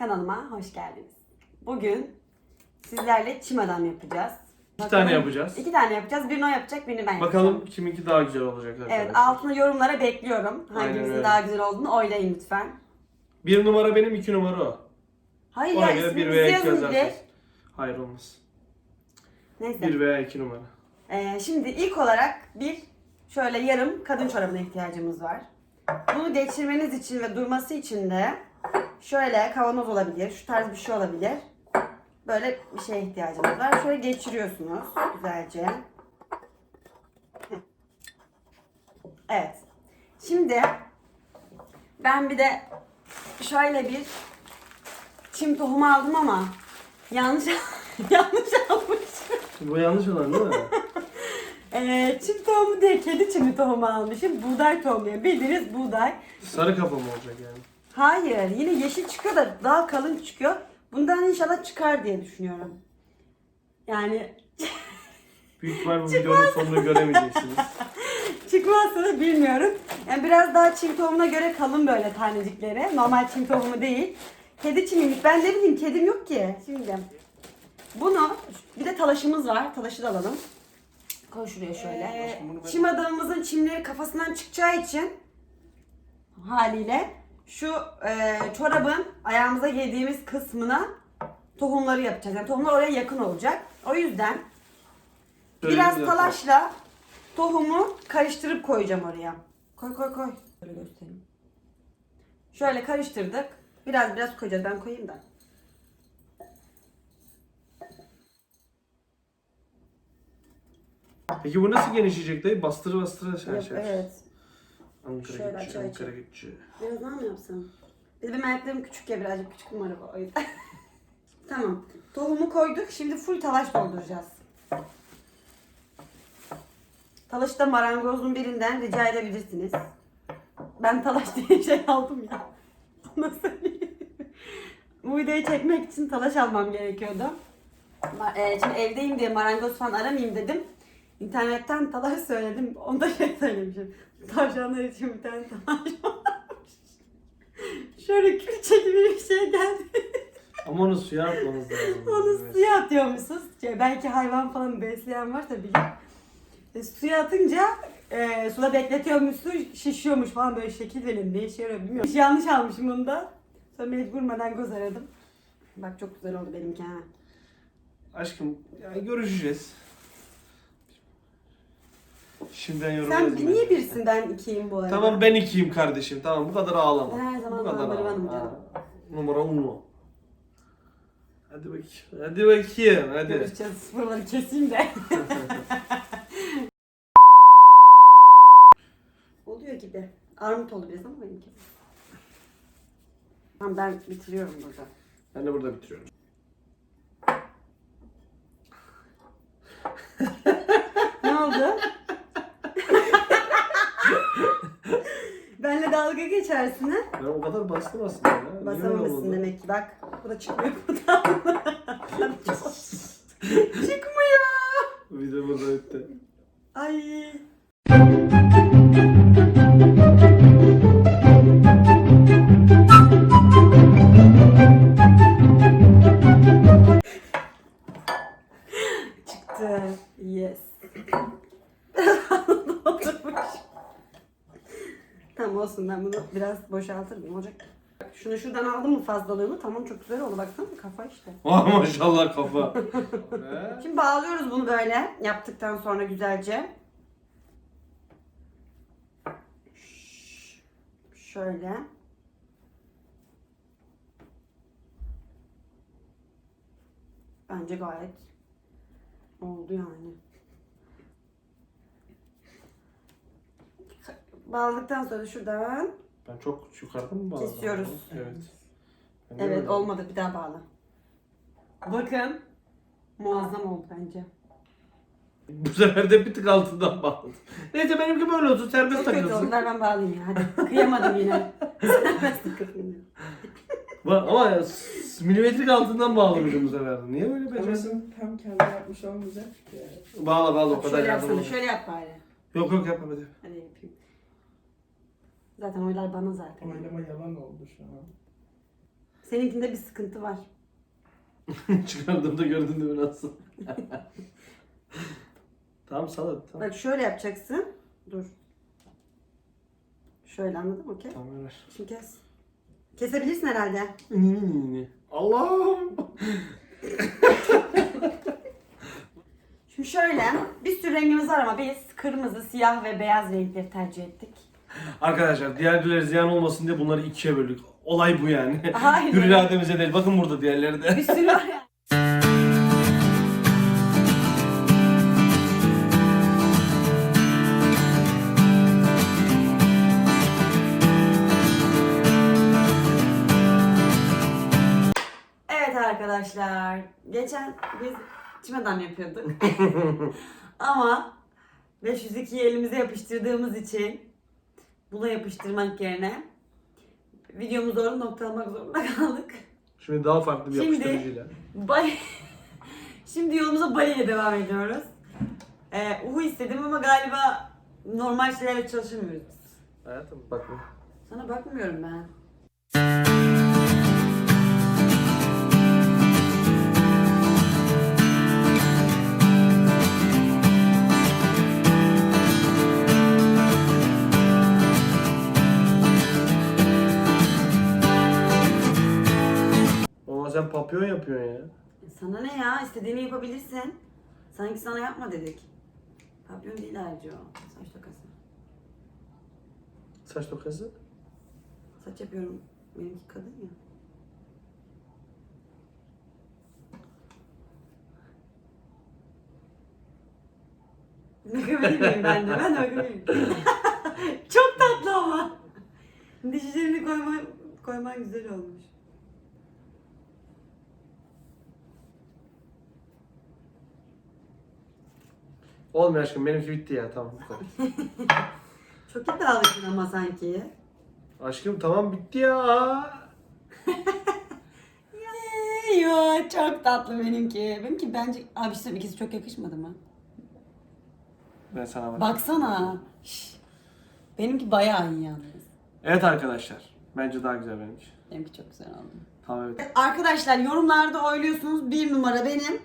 Kanalıma hoş geldiniz. Bugün sizlerle çim adam yapacağız. İki tane yapacağız. İki tane yapacağız. Birini o yapacak, birini ben yapacağım. Bakalım kiminki daha güzel olacak arkadaşlar. Evet, altına yorumlara bekliyorum. Aynen Hangimizin öyle. daha güzel olduğunu oylayın lütfen. Bir numara benim, iki numara o. Hayır Ona ya, göre bir isminizi veya iki yazın yazarsınız. direkt. Hayır olmaz. Neyse. Bir veya iki numara. Ee, şimdi ilk olarak bir şöyle yarım kadın çorabına ihtiyacımız var. Bunu geçirmeniz için ve durması için de şöyle kavanoz olabilir, şu tarz bir şey olabilir. Böyle bir şeye ihtiyacımız var. Şöyle geçiriyorsunuz güzelce. Evet. Şimdi ben bir de şöyle bir çim tohumu aldım ama yanlış yanlış almışım. Bu yanlış olan değil mi? Ee, çim tohumu değil, kedi çimi tohumu almışım. Buğday tohumu yani bildiğiniz buğday. Sarı kafa mı olacak yani? Hayır, yine yeşil çıkıyor da daha kalın çıkıyor. Bundan inşallah çıkar diye düşünüyorum. Yani Büyük ihtimal bu videonun sonunu göremeyeceksiniz. çıkmazsa da bilmiyorum. Yani biraz daha çim tohumuna göre kalın böyle tanecikleri. Normal çim tohumu değil. Kedi çimiymiş. Ben ne bileyim kedim yok ki. Şimdi bunu bir de talaşımız var. Talaşı da alalım. Koy şuraya şöyle. Ben- çim adamımızın çimleri kafasından çıkacağı için haliyle şu e, çorabın ayağımıza giydiğimiz kısmına tohumları yapacağız. Yani tohumlar oraya yakın olacak. O yüzden Şöyle biraz bir talaşla tohumu karıştırıp koyacağım oraya. Koy koy koy. Böyle göstereyim. Şöyle karıştırdık. Biraz biraz koyacağız. Ben koyayım da. Peki bu nasıl genişleyecek dayı? Bastıra bastıra şey Yok, şey. evet. Ankara Şöyle açı Ankara gideceği. Biraz daha mı yapsam? Bir de benim ayaklarım küçük ya birazcık küçük numara bu o yüzden. tamam. Tohumu koyduk. Şimdi full talaş dolduracağız. Talaşı da marangozun birinden rica edebilirsiniz. Ben talaş diye şey aldım ya. Bu videoyu çekmek için talaş almam gerekiyordu. E, şimdi evdeyim diye marangoz falan aramayayım dedim. İnternetten talaş söyledim. Onda şey söylemişim. Tavşanlar için bir tane talaş varmış. Şöyle külçe gibi bir şey geldi. Ama onu suya atmanız lazım. Onu Evet. suya atıyormuşsunuz. Ya belki hayvan falan besleyen varsa bilir. E, suya atınca e, suda bekletiyormuşsun, şişiyormuş falan böyle şekil verin. Ne işe yarıyor bilmiyorum. Hiç yanlış almışım bunu da. Sonra mecbur madangoz aradım. Bak çok güzel oldu benimki ha. Aşkım yani görüşeceğiz. Şimdiden yorum Sen yazmayın. niye birsin ben ikiyim bu arada? Tamam ben ikiyim kardeşim. Tamam bu kadar ağlama. Her zaman bu kadar numara ağlama. canım. Ha. Numara uno. Hadi bakayım. Hadi bakayım. Hadi. Görüşeceğiz. Buraları keseyim de. Oluyor gibi. Armut oldu biraz ama benimki. Tamam ben bitiriyorum burada. Ben de burada bitiriyorum. Ne oldu? Benle dalga geçersin ha? Ben o kadar bastım aslında ya. Basamamışsın demek ki bak. Bu da çıkmıyor buradan. Çıkmıyor. Video burada bitti. Ay. Çıktı. Yes. tamam olsun ben bunu biraz boşaltırım olacak. Şunu şuradan aldım mı fazlalığını tamam çok güzel oldu baksana kafa işte. Ah maşallah kafa. He? Şimdi bağlıyoruz bunu böyle yaptıktan sonra güzelce. Ş- Şöyle. Bence gayet oldu yani. Bağladıktan sonra şuradan ben çok yukarıda mı bağladım? Kesiyoruz. Evet. Ben de Evet öyle. olmadı bir daha bağla. Bakın. Muazzam oldu bence. Bu sefer de bir tık altından bağladım. Neyse benimki böyle olsun serbest Çok kötü oldu. takılsın. Ver ben bağlayayım ya hadi. Kıyamadım yine. Bak ama ya, s- milimetrik altından bağlamışım bu sefer. Niye böyle becerdin? Babasının tam kendi yapmış olmayacak ki. Bağla bağla o kadar Şöyle yardım yapsana. olur. Şöyle yap bari. Yok yok yapma hadi. Hadi yapayım. Zaten oylar bana zaten. Oynama yalan oldu şu an. Seninkinde bir sıkıntı var. Çıkardığımda gördün değil mi nasıl? tamam sal hadi tamam. Bak şöyle yapacaksın. Dur. Şöyle anladın mı? Okey. Tamam ver. Şimdi kes. Kesebilirsin herhalde. Allah'ım. Şimdi şöyle bir sürü rengimiz var ama biz kırmızı, siyah ve beyaz renkleri tercih ettik. Arkadaşlar diğerleri ziyan olmasın diye bunları ikiye böldük. Olay bu yani. Hayır. Hür irademize değil. Bakın burada diğerleri de. Bir sürü var ya. Evet arkadaşlar. Geçen biz çimadan yapıyorduk. Ama 502'yi elimize yapıştırdığımız için buna yapıştırmak yerine videomuzu orada noktalamak zorunda kaldık. Şimdi daha farklı bir Şimdi- yapıştırıcıyla. Bay... Şimdi yolumuza Bali ile devam ediyoruz. Ee, Uhu istedim ama galiba normal şeylerle çalışamıyoruz biz. Hayatım bakma. Sana bakmıyorum ben. Sen papyon yapıyorsun ya. Sana ne ya? İstediğini yapabilirsin. Sanki sana yapma dedik. Papyon değil ayrıca o. Saç tokası. Saç tokası. Saç yapıyorum. Benimki kadın ya. Bakabilir miyim ben de? Ben miyim? Çok tatlı ama. Dişlerini koyman, koyman güzel olmuş. Olmuyor aşkım benimki bitti ya tamam bu kadar. Çok iddialısın ama sanki. aşkım tamam bitti ya. Yo çok tatlı benimki. Benimki bence abi işte ikisi çok yakışmadı mı? Ben sana bak. Baksana. Şş. Benimki bayağı iyi yalnız. Evet arkadaşlar. Bence daha güzel benimki. Benimki çok güzel oldu. Tamam evet. Arkadaşlar yorumlarda oyluyorsunuz. Bir numara benim.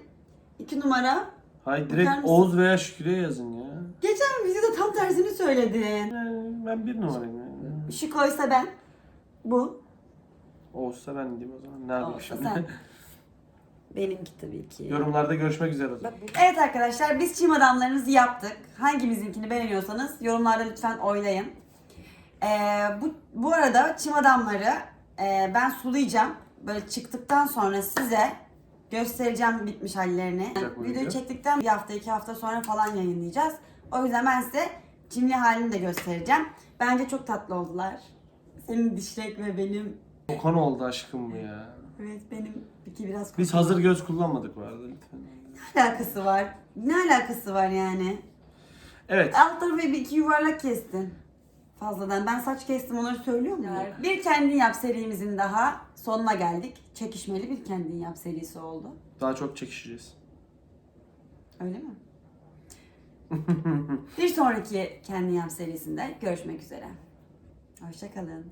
iki numara. Hayır Bakar direkt mısın? Oğuz veya Şükrü'ye yazın ya. Geçen videoda tam tersini söyledin. Yani ben bir numarayım yani. Şu koysa ben. Bu. Oğuz'sa ben diyeyim o zaman. Ne yapayım şimdi? sen. Benimki tabii ki. Yorumlarda görüşmek üzere o zaman. Evet arkadaşlar biz çim adamlarımızı yaptık. Hangimizinkini beğeniyorsanız yorumlarda lütfen oylayın. Ee, bu, bu arada çim adamları e, ben sulayacağım. Böyle çıktıktan sonra size göstereceğim bitmiş hallerini. Bu Videoyu video. çektikten bir hafta iki hafta sonra falan yayınlayacağız. O yüzden ben size çimli halini de göstereceğim. Bence çok tatlı oldular. Senin dişlek ve benim Kokan oldu aşkım bu ya. evet benim iki biraz Biz hazır göz kullanmadık arada lütfen. ne alakası var? Ne alakası var yani? Evet. Alt tarafı bir iki yuvarlak kestin. Fazladan. Ben saç kestim onları söylüyor muyum? Bir kendin yap serimizin daha sonuna geldik. Çekişmeli bir kendin yap serisi oldu. Daha çok çekişeceğiz. Öyle mi? bir sonraki kendin yap serisinde görüşmek üzere. Hoşçakalın.